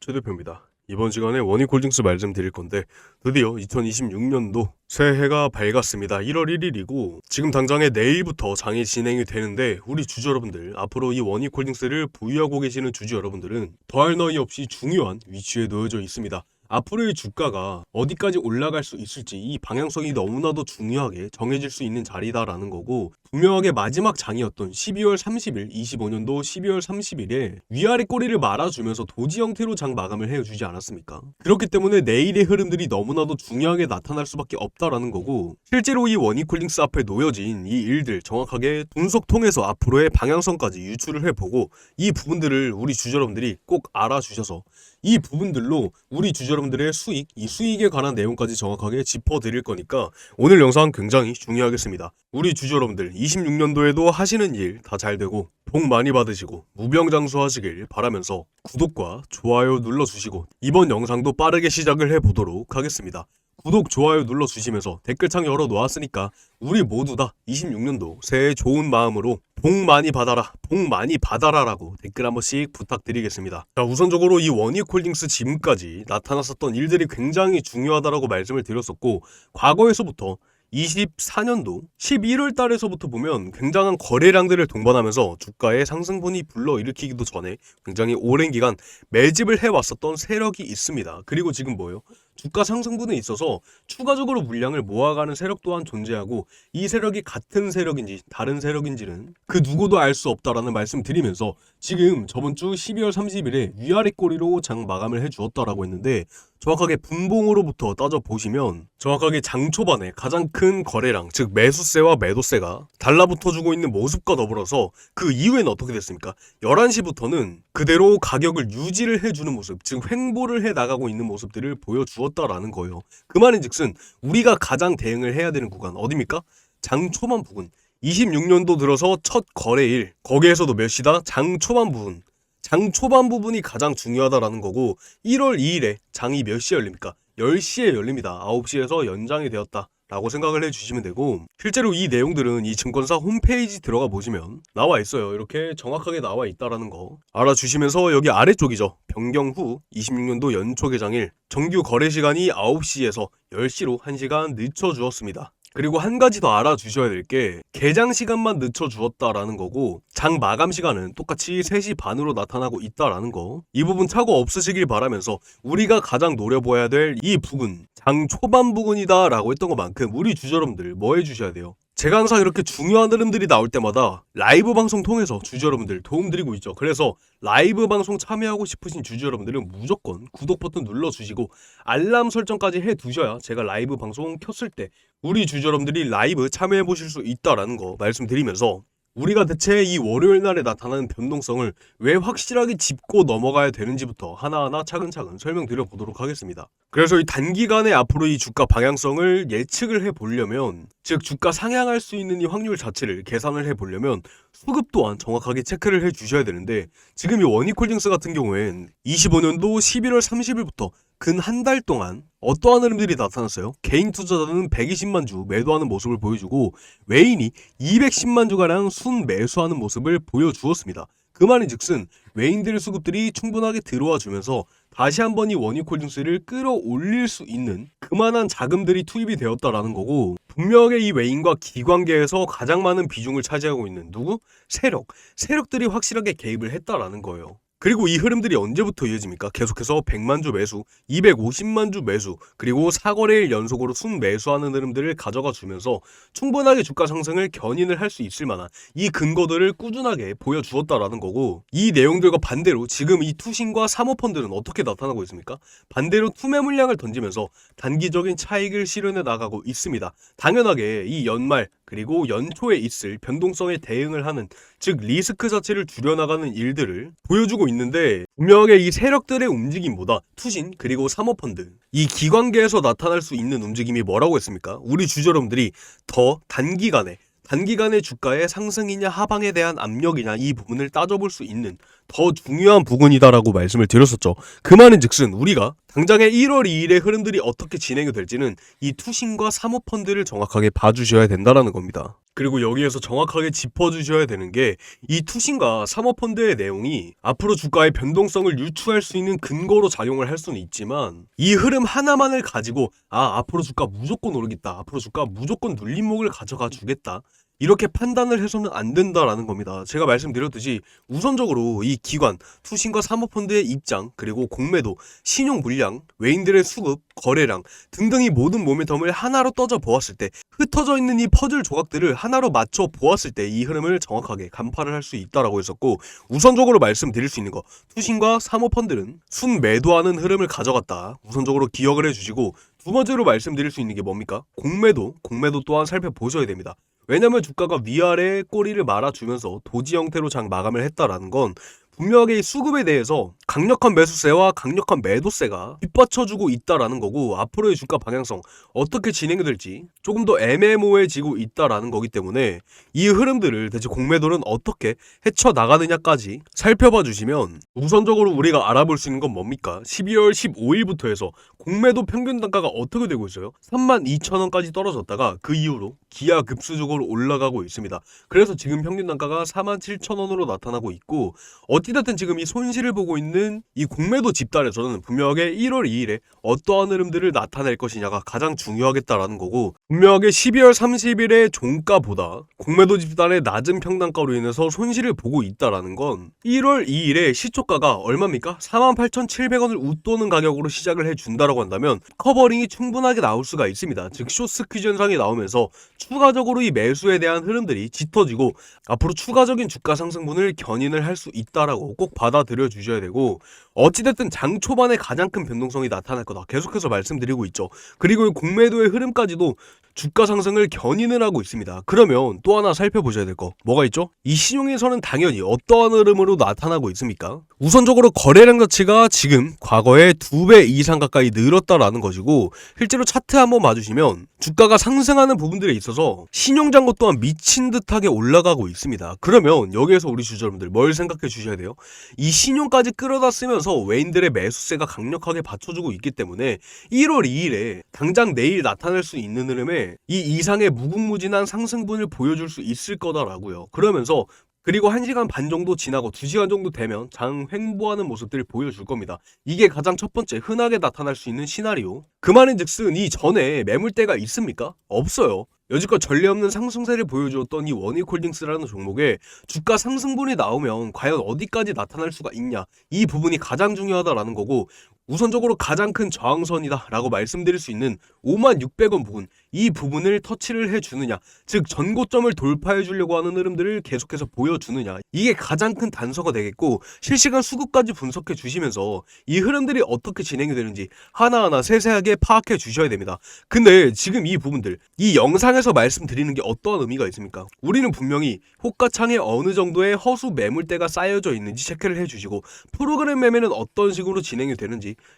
최대표입니다. 이번 시간에 원익 홀딩스 말씀드릴 건데 드디어 2026년도 새해가 밝았습니다. 1월 1일이고 지금 당장에 내일부터 장이 진행이 되는데 우리 주주 여러분들 앞으로 이 원익 홀딩스를 보유하고 계시는 주주 여러분들은 더할 나위 없이 중요한 위치에 놓여져 있습니다. 앞으로의 주가가 어디까지 올라갈 수 있을지 이 방향성이 너무나도 중요하게 정해질 수 있는 자리다라는 거고 분명하게 마지막 장이었던 12월 30일 25년도 12월 30일에 위아래 꼬리를 말아주면서 도지 형태로 장 마감을 해주지 않았습니까? 그렇기 때문에 내일의 흐름들이 너무나도 중요하게 나타날 수밖에 없다라는 거고 실제로 이 원익홀딩스 앞에 놓여진 이 일들 정확하게 분석 통해서 앞으로의 방향성까지 유추를 해보고 이 부분들을 우리 주주 여러분들이 꼭 알아주셔서 이 부분들로 우리 주주 여러분들의 수익, 이 수익에 관한 내용까지 정확하게 짚어드릴 거니까 오늘 영상 굉장히 중요하겠습니다. 우리 주주 여러분들 26년도에도 하시는 일 다 잘 되고 복 많이 받으시고 무병장수하시길 바라면서 구독과 좋아요 눌러주시고 이번 영상도 빠르게 시작을 해보도록 하겠습니다. 구독, 좋아요 눌러주시면서 댓글창 열어놓았으니까 우리 모두 다 26년도 새해 좋은 마음으로 복 많이 받아라, 복 많이 받아라라고 댓글 한 번씩 부탁드리겠습니다. 자, 우선적으로 이 원익홀딩스 지금까지 나타났었던 일들이 굉장히 중요하다라고 말씀을 드렸었고 과거에서부터 24년도 11월 달에서부터 보면 굉장한 거래량들을 동반하면서 주가의 상승분이 불러일으키기도 전에 굉장히 오랜 기간 매집을 해왔었던 세력이 있습니다. 그리고 지금 뭐예요? 주가 상승분에 있어서 추가적으로 물량을 모아가는 세력 또한 존재하고 이 세력이 같은 세력인지 다른 세력인지는 그 누구도 알 수 없다라는 말씀 드리면서 지금 저번 주 12월 30일에 위아래 꼬리로 장 마감을 해주었다라고 했는데 정확하게 분봉으로부터 따져 보시면 정확하게 장 초반에 가장 큰 거래량 즉 매수세와 매도세가 달라붙어 주고 있는 모습과 더불어서 그 이후에는 어떻게 됐습니까? 11시부터는 그대로 가격을 유지를 해주는 모습 즉 횡보를 해 나가고 있는 모습들을 보여주었 다라는 거예요. 그 말인즉슨 우리가 가장 대응을 해야 되는 구간 어디입니까? 장 초반 부분 26년도 들어서 첫 거래일 거기에서도 몇 시다? 장 초반 부분 장 초반 부분이 가장 중요하다라는 거고 1월 2일에 장이 몇 시에 열립니까? 10시에 열립니다. 9시에서 연장이 되었다. 라고 생각을 해주시면 되고 실제로 이 내용들은 이 증권사 홈페이지 들어가 보시면 나와 있어요. 이렇게 정확하게 나와 있다라는 거 알아주시면서 여기 아래쪽이죠. 변경 후 26년도 연초 개장일 정규 거래 시간이 9시에서 10시로 1시간 늦춰 주었습니다. 그리고 한 가지 더 알아주셔야 될 게 개장 시간만 늦춰 주었다라는 거고 장 마감 시간은 똑같이 3시 반으로 나타나고 있다라는 거. 이 부분 착오 없으시길 바라면서 우리가 가장 노려보아야 될 이 부분 장 초반 부분이다라고 했던 것만큼 우리 여러분들 뭐 해주셔야 돼요? 제가 항상 이렇게 중요한 흐름들이 나올 때마다 라이브 방송 통해서 주주 여러분들 도움드리고 있죠. 그래서 라이브 방송 참여하고 싶으신 주주 여러분들은 무조건 구독 버튼 눌러주시고 알람 설정까지 해두셔야 제가 라이브 방송 켰을 때 우리 주주 여러분들이 라이브 참여해 보실 수 있다라는 거 말씀드리면서 우리가 대체 이 월요일 날에 나타나는 변동성을 왜 확실하게 짚고 넘어가야 되는지부터 하나하나 차근차근 설명드려 보도록 하겠습니다. 그래서 이 단기간에 앞으로 이 주가 방향성을 예측을 해 보려면 즉 주가 상향할 수 있는 이 확률 자체를 계산을 해 보려면 수급 또한 정확하게 체크를 해 주셔야 되는데 지금 이 원익홀딩스 같은 경우엔 25년도 11월 30일부터 근 한 달 동안 어떠한 흐름들이 나타났어요? 개인 투자자는 120만 주 매도하는 모습을 보여주고 외인이 210만 주가량 순 매수하는 모습을 보여주었습니다. 그 말인즉슨 외인들의 수급들이 충분하게 들어와 주면서 다시 한번 이 원익홀딩스를 끌어올릴 수 있는 그만한 자금들이 투입이 되었다라는 거고 분명하게 이 외인과 기관계에서 가장 많은 비중을 차지하고 있는 누구? 세력. 세력들이 확실하게 개입을 했다라는 거예요. 그리고 이 흐름들이 언제부터 이어집니까? 계속해서 100만 주 매수, 250만 주 매수, 그리고 4거래일 연속으로 순 매수하는 흐름들을 가져가 주면서 충분하게 주가 상승을 견인을 할 수 있을 만한 이 근거들을 꾸준하게 보여주었다라는 거고 이 내용들과 반대로 지금 이 투신과 사모펀드는 어떻게 나타나고 있습니까? 반대로 투매 물량을 던지면서 단기적인 차익을 실현해 나가고 있습니다. 당연하게 이 연말 그리고 연초에 있을 변동성에 대응을 하는 즉 리스크 자체를 줄여나가는 일들을 보여주고 있는데 분명하게 이 세력들의 움직임보다 투신 그리고 사모펀드 이 기관계에서 나타날 수 있는 움직임이 뭐라고 했습니까? 우리 여러분들이 더 단기간에 단기간의 주가의 상승이냐 하방에 대한 압력이냐 이 부분을 따져볼 수 있는 더 중요한 부분이다라고 말씀을 드렸었죠. 그 말인 즉슨 우리가 당장의 1월 2일의 흐름들이 어떻게 진행이 될지는 이 투신과 사모펀드를 정확하게 봐주셔야 된다라는 겁니다. 그리고 여기에서 정확하게 짚어주셔야 되는 게 이 투신과 사모펀드의 내용이 앞으로 주가의 변동성을 유추할 수 있는 근거로 작용을 할 수는 있지만 이 흐름 하나만을 가지고 아 앞으로 주가 무조건 오르겠다 앞으로 주가 무조건 눌림목을 가져가 주겠다 이렇게 판단을 해서는 안 된다라는 겁니다. 제가 말씀드렸듯이 우선적으로 이 기관, 투신과 사모펀드의 입장, 그리고 공매도, 신용 물량, 외인들의 수급, 거래량 등등이 모든 모멘텀을 하나로 떠져 보았을 때 흩어져 있는 이 퍼즐 조각들을 하나로 맞춰 보았을 때 이 흐름을 정확하게 간파를 할 수 있다라고 했었고 우선적으로 말씀드릴 수 있는 거 투신과 사모펀드는 순 매도하는 흐름을 가져갔다. 우선적으로 기억을 해주시고 두 번째로 말씀드릴 수 있는 게 뭡니까? 공매도, 공매도 또한 살펴보셔야 됩니다. 왜냐면 주가가 위아래 꼬리를 말아주면서 도지 형태로 장 마감을 했다라는 건 분명하게 이 수급에 대해서 강력한 매수세와 강력한 매도세가 뒷받쳐주고 있다라는 거고 앞으로의 주가 방향성 어떻게 진행이 될지 조금 더 애매모호해지고 있다라는 거기 때문에 이 흐름들을 대체 공매도는 어떻게 헤쳐나가느냐까지 살펴봐 주시면 우선적으로 우리가 알아볼 수 있는 건 뭡니까? 12월 15일부터 해서 공매도 평균 단가가 어떻게 되고 있어요? 32,000원까지 떨어졌다가 그 이후로 기하급수적으로 올라가고 있습니다. 그래서 지금 평균 단가가 47,000원으로 나타나고 있고 어 찌됐든 지금 이 손실을 보고 있는 이 공매도 집단에서는 분명하게 1월 2일에 어떠한 흐름들을 나타낼 것이냐가 가장 중요하겠다라는 거고 분명하게 12월 30일의 종가보다 공매도 집단의 낮은 평단가로 인해서 손실을 보고 있다라는 건 1월 2일에 시초가가 얼마입니까? 48,700원을 웃도는 가격으로 시작을 해준다라고 한다면 커버링이 충분하게 나올 수가 있습니다. 즉 쇼스 퀴즈 현상이 나오면서 추가적으로 이 매수에 대한 흐름들이 짙어지고 앞으로 추가적인 주가 상승분을 견인을 할 수 있다라고 꼭 받아들여 주셔야 되고 어찌됐든 장 초반에 가장 큰 변동성이 나타날 거다. 계속해서 말씀드리고 있죠. 그리고 이 공매도의 흐름까지도 주가 상승을 견인을 하고 있습니다 그러면 또 하나 살펴보셔야 될 거 뭐가 있죠 이 신용에서는 당연히 어떠한 흐름으로 나타나고 있습니까 우선적으로 거래량 자체가 지금 과거에 두 배 이상 가까이 늘었다라는 것이고 실제로 차트 한번 봐주시면 주가가 상승하는 부분들에 있어서 신용잔고 또한 미친 듯하게 올라가고 있습니다. 그러면 여기에서 우리 주주 여러분들 뭘 생각해 주셔야 돼요? 이 신용까지 끌어다 쓰면서 외인들의 매수세가 강력하게 받쳐주고 있기 때문에 1월 2일에 당장 내일 나타날 수 있는 흐름에 이 이상의 무궁무진한 상승분을 보여줄 수 있을 거다라고요. 그러면서 그리고 1시간 반 정도 지나고 2시간 정도 되면 장 횡보하는 모습들을 보여줄 겁니다. 이게 가장 첫 번째 흔하게 나타날 수 있는 시나리오. 그 말인 즉슨 이 전에 매물대가 있습니까? 없어요. 여지껏 전례 없는 상승세를 보여주었던 이 원익홀딩스라는 종목에 주가 상승분이 나오면 과연 어디까지 나타날 수가 있냐 이 부분이 가장 중요하다라는 거고 우선적으로 가장 큰 저항선이다 라고 말씀드릴 수 있는 5만 600원 부분 이 부분을 터치를 해주느냐 즉 전고점을 돌파해 주려고 하는 흐름들을 계속해서 보여주느냐 이게 가장 큰 단서가 되겠고 실시간 수급까지 분석해 주시면서 이 흐름들이 어떻게 진행이 되는지 하나하나 세세하게 파악해 주셔야 됩니다. 근데 지금 이 부분들 이 영상에서 말씀드리는 게 어떠한 의미가 있습니까? 우리는 분명히 호가창에 어느 정도의 허수 매물대가 쌓여져 있는지 체크를 해주시고 프로그램 매매는 어떤 식으로 진행이 되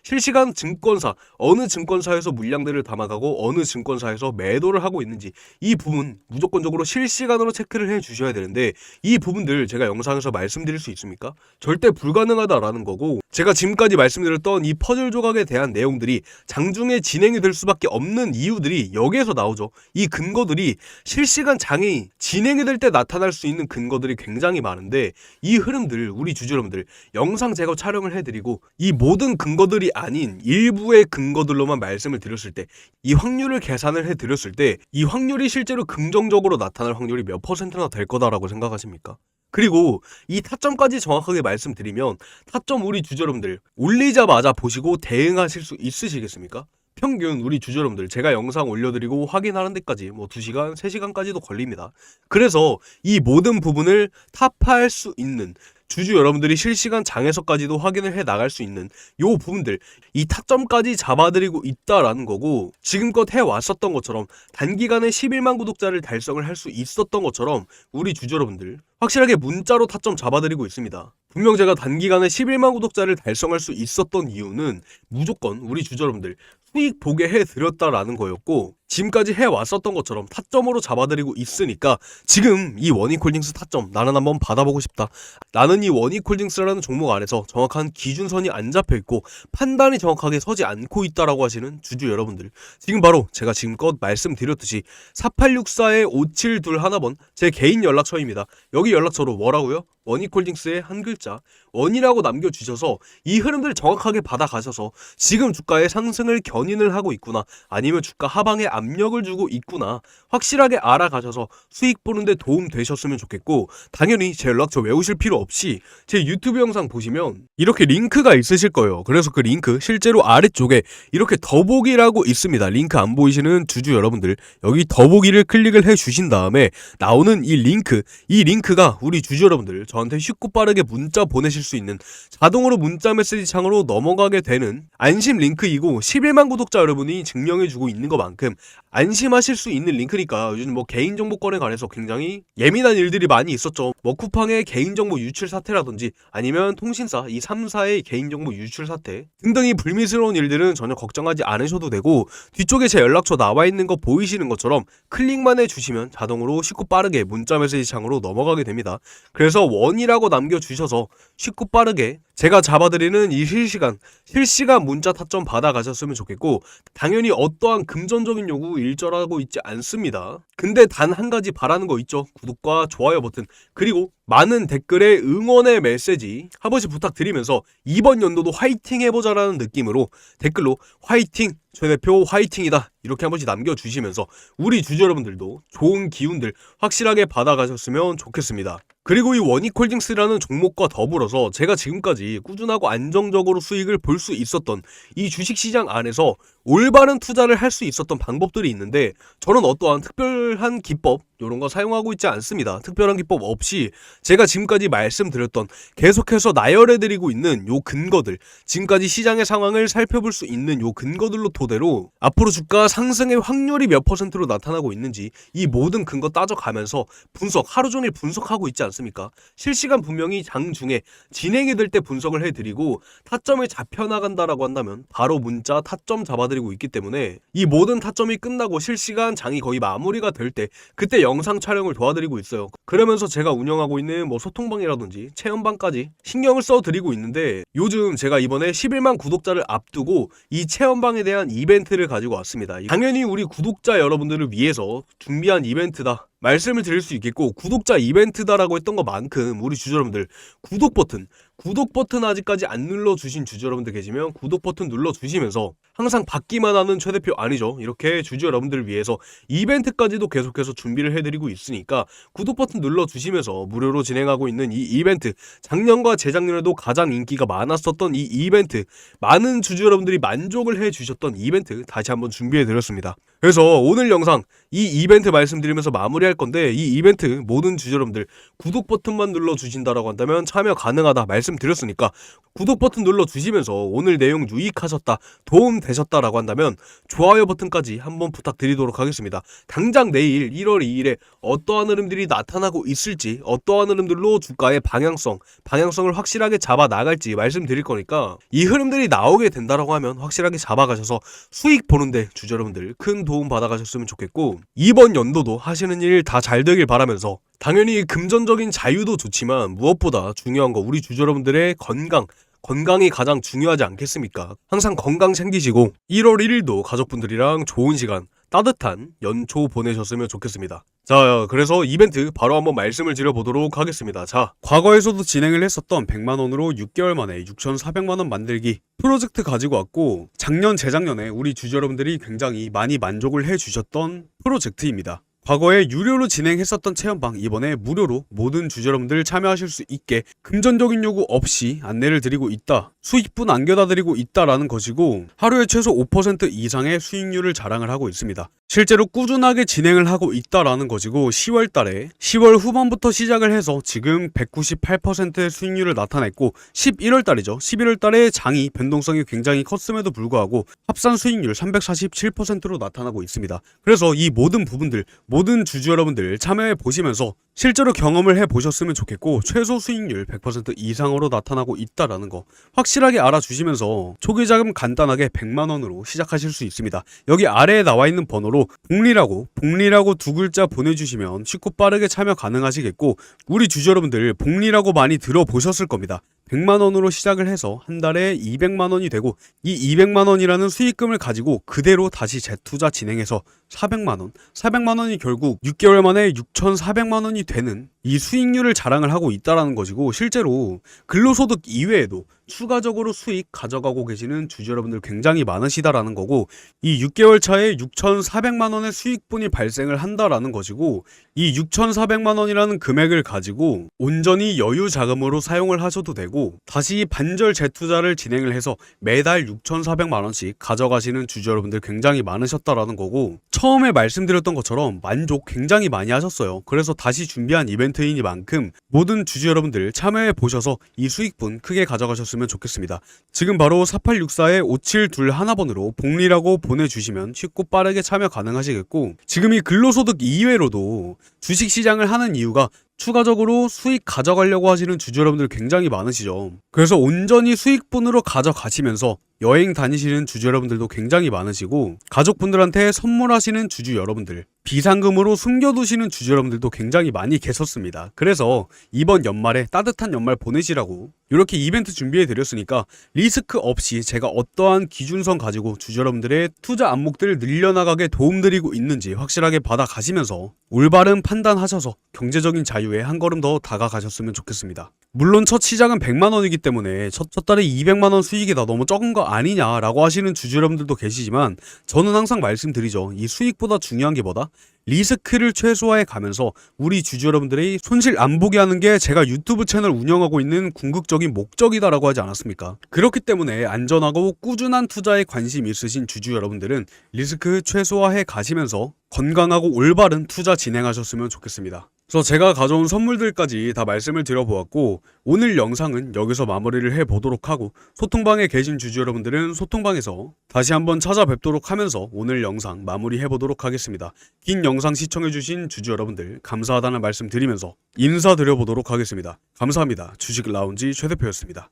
실시간 증권사 어느 증권사에서 물량들을 담아가고 어느 증권사에서 매도를 하고 있는지 이 부분 무조건적으로 실시간으로 체크를 해 주셔야 되는데 이 부분들 제가 영상에서 말씀드릴 수 있습니까? 절대 불가능하다라는 거고 제가 지금까지 말씀드렸던 이 퍼즐 조각에 대한 내용들이 장중에 진행이 될 수밖에 없는 이유들이 여기에서 나오죠. 이 근거들이 실시간 장이 진행이 될 때 나타날 수 있는 근거들이 굉장히 많은데 이 흐름들 우리 주주 여러분들 영상 제거 촬영을 해드리고 이 모든 근거 들이 아닌 일부의 근거들로만 말씀을 드렸을 때 이 확률을 계산을 해 드렸을 때 이 확률이 실제로 긍정적으로 나타날 확률이 몇 퍼센트나 될 거다라고 생각하십니까? 그리고 이 타점까지 정확하게 말씀드리면 타점 우리 여러분들 올리자마자 보시고 대응하실 수 있으시겠습니까? 평균 우리 여러분들 제가 영상 올려드리고 확인하는 데까지 뭐 2시간, 3시간까지도 걸립니다. 그래서 이 모든 부분을 타파할 수 있는 주주 여러분들이 실시간 장에서까지도 확인을 해 나갈 수 있는 요 부분들 이 타점까지 잡아드리고 있다라는 거고 지금껏 해 왔었던 것처럼 단기간에 11만 구독자를 달성을 할 수 있었던 것처럼 우리 주주 여러분들 확실하게 문자로 타점 잡아드리고 있습니다. 분명 제가 단기간에 11만 구독자를 달성할 수 있었던 이유는 무조건 우리 주주 여러분들 수익 보게 해드렸다라는 거였고 지금까지 해왔었던 것처럼 타점으로 잡아드리고 있으니까 지금 이 원익홀딩스 타점 나는 한번 받아보고 싶다. 나는 이 원익홀딩스라는 종목 안에서 정확한 기준선이 안 잡혀있고 판단이 정확하게 서지 않고 있다라고 하시는 주주 여러분들 지금 바로 제가 지금껏 말씀드렸듯이 4864에 5721 하나번 제 개인 연락처입니다. 여기 연락처로 뭐라고요? 원익홀딩스의 한 글자 원이라고 남겨주셔서 이 흐름들 정확하게 받아가셔서 지금 주가의 상승을 견인을 하고 있구나 아니면 주가 하방에 압력을 주고 있구나. 확실하게 알아가셔서 수익 보는데 도움 되셨으면 좋겠고 당연히 제 연락처 외우실 필요 없이 제 유튜브 영상 보시면 이렇게 링크가 있으실 거예요. 그래서 그 링크 실제로 아래쪽에 이렇게 더보기라고 있습니다. 링크 안 보이시는 주주 여러분들 여기 더보기를 클릭을 해 주신 다음에 나오는 이 링크 이 링크가 우리 주주 여러분들 저한테 쉽고 빠르게 문자 보내실 수 있는 자동으로 문자 메시지 창으로 넘어가게 되는 안심 링크이고 11만 구독자 여러분이 증명해주고 있는 것만큼 안심하실 수 있는 링크니까 요즘 뭐 개인정보권에 관해서 굉장히 예민한 일들이 많이 있었죠. 뭐 쿠팡의 개인정보 유출 사태라든지 아니면 통신사 이 3사의 개인정보 유출 사태 등등이 불미스러운 일들은 전혀 걱정하지 않으셔도 되고 뒤쪽에 제 연락처 나와 있는 거 보이시는 것처럼 클릭만 해주시면 자동으로 쉽고 빠르게 문자 메시지 창으로 넘어가게 됩니다. 그래서 원이라고 남겨주셔서 쉽고 빠르게 제가 잡아드리는 이 실시간 실시간 문자 타점 받아가셨으면 좋겠고 당연히 어떠한 금전적인 요구 일절하고 있지 않습니다. 근데 단 한 가지 바라는 거 있죠. 구독과 좋아요 버튼 그리고 많은 댓글에 응원의 메시지 한 번씩 부탁드리면서 이번 연도도 화이팅 해보자라는 느낌으로 댓글로 화이팅 최 대표 화이팅이다 이렇게 한 번씩 남겨주시면서 우리 주주 여러분들도 좋은 기운들 확실하게 받아가셨으면 좋겠습니다. 그리고 이 원익홀딩스라는 종목과 더불어서 제가 지금까지 꾸준하고 안정적으로 수익을 볼 수 있었던 이 주식시장 안에서 올바른 투자를 할 수 있었던 방법들이 있는데 저는 어떠한 특별한 기법 이런 거 사용하고 있지 않습니다. 특별한 기법 없이 제가 지금까지 말씀드렸던 계속해서 나열해드리고 있는 요 근거들 지금까지 시장의 상황을 살펴볼 수 있는 요 근거들로 토대로 앞으로 주가 상승의 확률이 몇 퍼센트로 나타나고 있는지 이 모든 근거 따져가면서 분석 하루 종일 분석하고 있지 않습니까? 실시간 분명히 장중에 진행이 될 때 분석을 해드리고 타점이 잡혀 나간다라고 한다면 바로 문자 타점 잡아드리고 있기 때문에 이 모든 타점이 끝나고 실시간 장이 거의 마무리가 될 때 그때 영상 촬영을 도와드리고 있어요. 그러면서 제가 운영하고 있는 뭐 소통방이라든지 체험방까지 신경을 써드리고 있는데 요즘 제가 이번에 11만 구독자를 앞두고 이 체험방에 대한 이벤트를 가지고 왔습니다. 당연히 우리 구독자 여러분들을 위해서 준비한 이벤트다. 말씀을 드릴 수 있겠고 구독자 이벤트다라고 했던 것만큼 우리 주주 여러분들 구독 버튼 구독 버튼 아직까지 안 눌러주신 주주 여러분들 계시면 구독 버튼 눌러주시면서 항상 받기만 하는 최 대표 아니죠? 이렇게 주주 여러분들을 위해서 이벤트까지도 계속해서 준비를 해드리고 있으니까 구독 버튼 눌러주시면서 무료로 진행하고 있는 이 이벤트 작년과 재작년에도 가장 인기가 많았었던 이 이벤트 많은 주주 여러분들이 만족을 해주셨던 이벤트 다시 한번 준비해드렸습니다. 그래서 오늘 영상 이 이벤트 말씀드리면서 마무리할 건데 이 이벤트 모든 주주 여러분들 구독 버튼만 눌러 주신다라고 한다면 참여 가능하다 말씀드렸으니까 구독 버튼 눌러 주시면서 오늘 내용 유익하셨다 도움 되셨다라고 한다면 좋아요 버튼까지 한번 부탁드리도록 하겠습니다. 당장 내일 1월 2일에 어떠한 흐름들이 나타나고 있을지 어떠한 흐름들로 주가의 방향성 방향성을 확실하게 잡아 나갈지 말씀드릴 거니까 이 흐름들이 나오게 된다라고 하면 확실하게 잡아가셔서 수익 보는데 주주 여러분들 큰 도움 받아가셨으면 좋겠고 이번 연도도 하시는 일다 잘 되길 바라면서 당연히 금전적인 자유도 좋지만 무엇보다 중요한 거 우리 주주 여러분들의 건강 건강이 가장 중요하지 않겠습니까? 항상 건강 챙기시고 1월 1일도 가족분들이랑 좋은 시간 따뜻한 연초 보내셨으면 좋겠습니다. 자, 그래서 이벤트 바로 한번 말씀을 드려보도록 하겠습니다. 자, 과거에서도 진행을 했었던 100만원으로 6개월 만에 6,400만원 만들기 프로젝트 가지고 왔고, 작년, 재작년에 우리 주주 여러분들이 굉장히 많이 만족을 해주셨던 프로젝트입니다. 과거에 유료로 진행했었던 체험방 이번에 무료로 모든 여러분들 참여하실 수 있게 금전적인 요구 없이 안내를 드리고 있다. 수익분 안겨다 드리고 있다라는 것이고 하루에 최소 5% 이상의 수익률을 자랑을 하고 있습니다. 실제로 꾸준하게 진행을 하고 있다라는 것이고 10월 달에 10월 후반부터 시작을 해서 지금 198%의 수익률을 나타냈고 11월 달이죠. 11월 달에 장이 변동성이 굉장히 컸음에도 불구하고 합산 수익률 347%로 나타나고 있습니다. 그래서 이 모든 부분들 모든 주주 여러분들 참여해 보시면서 실제로 경험을 해보셨으면 좋겠고 최소 수익률 100% 이상으로 나타나고 있다라는 거 확실하게 알아주시면서 초기 자금 간단하게 100만 원으로 시작하실 수 있습니다. 여기 아래에 나와 있는 번호로 복리라고 복리라고 두 글자 보내주시면 쉽고 빠르게 참여 가능하시겠고 우리 주주 여러분들 복리라고 많이 들어보셨을 겁니다. 100만 원으로 시작을 해서 한 달에 200만 원이 되고 이 200만 원이라는 수익금을 가지고 그대로 다시 재투자 진행해서 400만 원, 400만 원이 결국 6개월 만에 6,400만 원이 되는 이 수익률을 자랑을 하고 있다라는 것이고 실제로 근로소득 이외에도 추가적으로 수익 가져가고 계시는 주주 여러분들 굉장히 많으시다라는 거고 이 6개월 차에 6,400만 원의 수익분이 발생을 한다라는 것이고 이 6,400만 원이라는 금액을 가지고 온전히 여유 자금으로 사용을 하셔도 되고 다시 반절 재투자를 진행을 해서 매달 6,400만 원씩 가져가시는 주주 여러분들 굉장히 많으셨다라는 거고 처음에 말씀드렸던 것처럼 만족 굉장히 많이 하셨어요. 그래서 다시 준비한 이벤트이니만큼 모든 주주 여러분들 참여해 보셔서 이 수익분 크게 가져가셨으면 좋겠습니다. 지금 바로 4864에 5721번으로 복리라고 보내주시면 쉽고 빠르게 참여 가능하시겠고 지금 이 근로소득 이외로도 주식시장을 하는 이유가 추가적으로 수익 가져가려고 하시는 주주 여러분들 굉장히 많으시죠. 그래서 온전히 수익분으로 가져가시면서 여행 다니시는 주주 여러분들도 굉장히 많으시고 가족분들한테 선물하시는 주주 여러분들 비상금으로 숨겨두시는 주주 여러분들도 굉장히 많이 계셨습니다. 그래서 이번 연말에 따뜻한 연말 보내시라고 이렇게 이벤트 준비해 드렸으니까 리스크 없이 제가 어떠한 기준선 가지고 주주 여러분들의 투자 안목들을 늘려나가게 도움드리고 있는지 확실하게 받아가시면서 올바른 판단하셔서 경제적인 자유에 한 걸음 더 다가가셨으면 좋겠습니다. 물론 첫 시작은 100만 원이기 때문에 첫, 첫 달에 200만 원 수익이 다 너무 적은 거 아니냐라고 하시는 주주 여러분들도 계시지만 저는 항상 말씀드리죠. 이 수익보다 중요한 게 뭐다? 리스크를 최소화해 가면서 우리 주주 여러분들의 손실 안 보게 하는 게 제가 유튜브 채널 운영하고 있는 궁극적인 목적이다라고 하지 않았습니까? 그렇기 때문에 안전하고 꾸준한 투자에 관심 있으신 주주 여러분들은 리스크 최소화해 가시면서 건강하고 올바른 투자 진행하셨으면 좋겠습니다. 그래서 제가 가져온 선물들까지 다 말씀을 드려보았고 오늘 영상은 여기서 마무리를 해보도록 하고 소통방에 계신 주주 여러분들은 소통방에서 다시 한번 찾아뵙도록 하면서 오늘 영상 마무리해보도록 하겠습니다. 긴 영상 시청해주신 주주 여러분들 감사하다는 말씀 드리면서 인사드려보도록 하겠습니다. 감사합니다. 주식 라운지 최 대표였습니다.